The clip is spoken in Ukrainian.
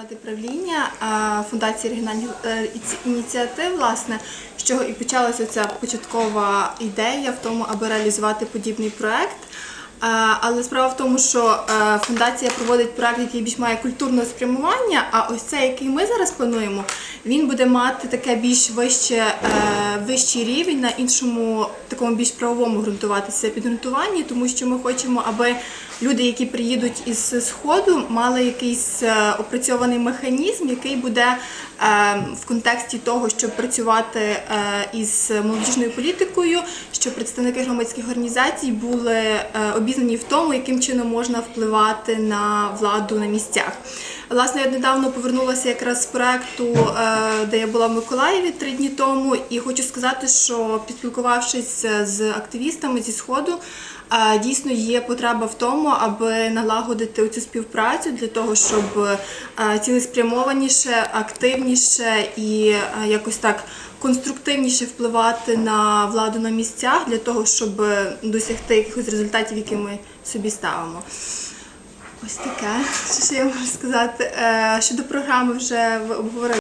Правління Фундації регіональних е, ініціатив, власне, з чого і почалася ця початкова ідея в тому, аби реалізувати подібний проект. А, Але справа в тому, що е, фундація проводить проект, який більш має культурне спрямування. А ось цей, який ми зараз плануємо, він буде мати таке більш вище, е, вищий рівень на іншому, такому більш правовому ґрунтуватися підґрунтуванні, тому що ми хочемо, аби люди, які приїдуть із сходу, мали якийсь е, опрацьований механізм, який буде е, в контексті того, щоб працювати е, із молодіжною політикою, щоб представники громадських організацій були е, обізнані в тому, яким чином можна впливати на владу на місцях. Власне, я недавно повернулася якраз з проекту, е, де я була в Миколаєві три дні тому, і хочу сказати, що підспілкувавшись з активістами зі сходу, е, дійсно є потреба в тому, аби налагодити цю співпрацю для того, щоб е, цілеспрямованіше, активніше і е, якось так конструктивніше впливати на владу на місцях для того, щоб досягти якихось результатів, які ми собі ставимо. Ось таке. Що ще я можу сказати? Е, Щодо програми вже ви обговорили